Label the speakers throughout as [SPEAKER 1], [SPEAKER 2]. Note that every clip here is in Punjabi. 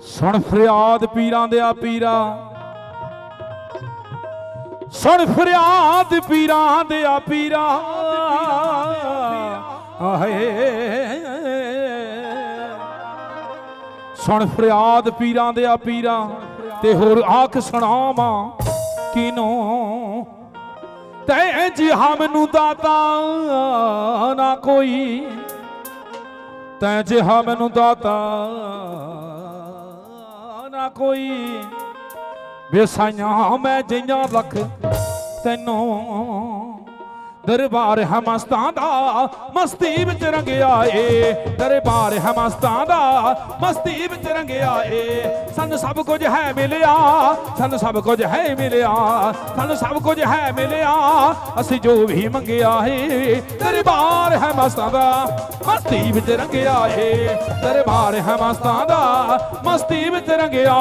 [SPEAKER 1] ਸੁਣ ਫਰਿਆਦ ਪੀਰਾਂ ਦੇ ਆ ਪੀਰਾ। ਸੁਣ ਫਰਿਆਦ ਪੀਰਾਂ ਦੇ ਆ ਪੀਰਾ। ਆਹੇ ਸੁਣ ਫਰਿਆਦ ਪੀਰਾਂ ਦੇ ਆ ਪੀਰਾ ਤੇ ਹੋਰ ਆਖ ਸੁਣਾਵਾਂ ਕਿਨੋਂ? ਤੈ ਜਿਹਾ ਮੈਨੂੰ ਦਾਤਾ ਨਾ ਕੋਈ। ਤੈ ਜਿਹਾ ਮੈਨੂੰ ਦਾਤਾ ਨਾ ਕੋਈ। ਵੇਸਾਈਆਂ ਮੈਂ ਜਈਆਂ ਲੱਖ ਤੈਨੂੰ ਦਰਬਾਰ ਹੈ ਮਸਤਾਂ ਦਾ ਮਸਤੀ ਵਿੱਚ ਰੰਗਿਆ ਏ। ਦਰਬਾਰ ਹੈ ਮਸਤਾਂ ਦਾ ਮਸਤੀ ਵਿੱਚ ਰੰਗਿਆ ਏ। ਸਾਨੂੰ ਸਭ ਕੁਝ ਹੈ ਮਿਲਿਆ, ਸਾਨੂੰ ਸਭ ਕੁਝ ਹੈ ਮਿਲਿਆ, ਸਾਨੂੰ ਸਭ ਕੁਝ ਹੈ ਮਿਲਿਆ, ਅਸੀਂ ਜੋ ਵੀ ਮੰਗਿਆ ਏ। ਦਰਬਾਰ ਹੈ ਮਸਤਾਂ ਦਾ ਮਸਤੀ ਵਿੱਚ ਰੰਗਿਆ ਏ। ਦਰਬਾਰ ਹੈ ਮਸਤਾਂ ਦਾ ਮਸਤੀ ਵਿੱਚ ਰੰਗਿਆ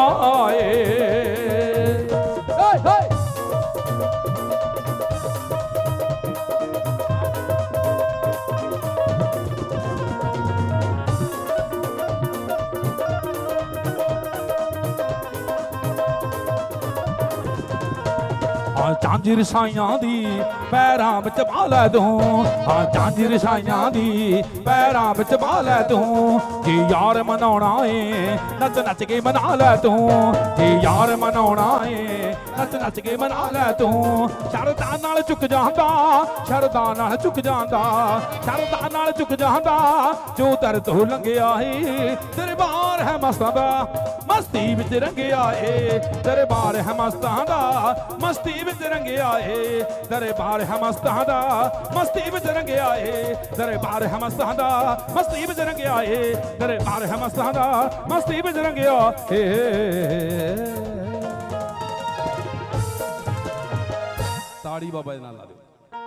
[SPEAKER 1] ਏ। ਹਾਂ, ਚਾਂਦੀ ਰਸਾਈਆਂ ਦੀ ਪੈਰਾਂ ਵਿੱਚ ਪਾ ਲੈ ਤੂੰ। ਹਾਂ, ਚਾਂਦੀ ਰਸਾਈਆਂ ਦੀ ਪੈਰਾਂ ਵਿੱਚ ਪਾ ਲੈ ਤੂੰ। ਜੀ ਯਾਰ ਮਨਾਉਣਾ ਏ, ਨੱਚ ਨੱਚ ਕੇ ਮਨਾ ਲੈ ਤੂੰ। ਜੀ ਯਾਰ ਮਨਾਉਣਾ ਏ, ਨੱਚ ਨੱਚ ਕੇ ਮਨਾ ਲੈ ਤੂੰ। ਸ਼ਰਦਾਂ ਨਾਲ ਝੁਕ ਜਾਂਦਾ ਸ਼ਰਦਾਂ ਨਾਲ ਝੁਕ ਜਾਂਦਾ ਸ਼ਰਦਾਂ ਨਾਲ ਝੁਕ ਜਾਂਦਾ। ਜੋ ਤਰ ਤੋਂ ਲੰਘਿਆ ਏ, ਦਰਬਾਰ ਹੈ ਮਸਤਾਂ ਦਾ ਮਸਤੀ ਵਿੱਚ ਰੰਗਿਆ ਏ ਦਰਬਾਰ ਹੈ ਮਸਤਾਂ ਦਾ ਮਸਤੀ ਵਿੱਚ ਰੰਗਿਆ ਏ ਦਰਬਾਰ ਹੈ ਮਸਤਾਂ ਦਾ ਮਸਤੀ ਵਿੱਚ ਰੰਗਿਆ ਏ ਦਰਬਾਰ ਹੈ ਮਸਤਾਂ ਦਾ ਮਸਤੀ ਵਿੱਚ ਰੰਗਿਆ ਏ ਦਰਬਾਰ ਹੈ ਮਸਤਾਂ ਦਾ ਮਸਤੀ ਵਿੱਚ ਰੰਗਿਆ ਏ ਤਾੜੀ ਬਾਬਾ ਦੇ ਨਾਲ ਲਾ ਦਿਓ।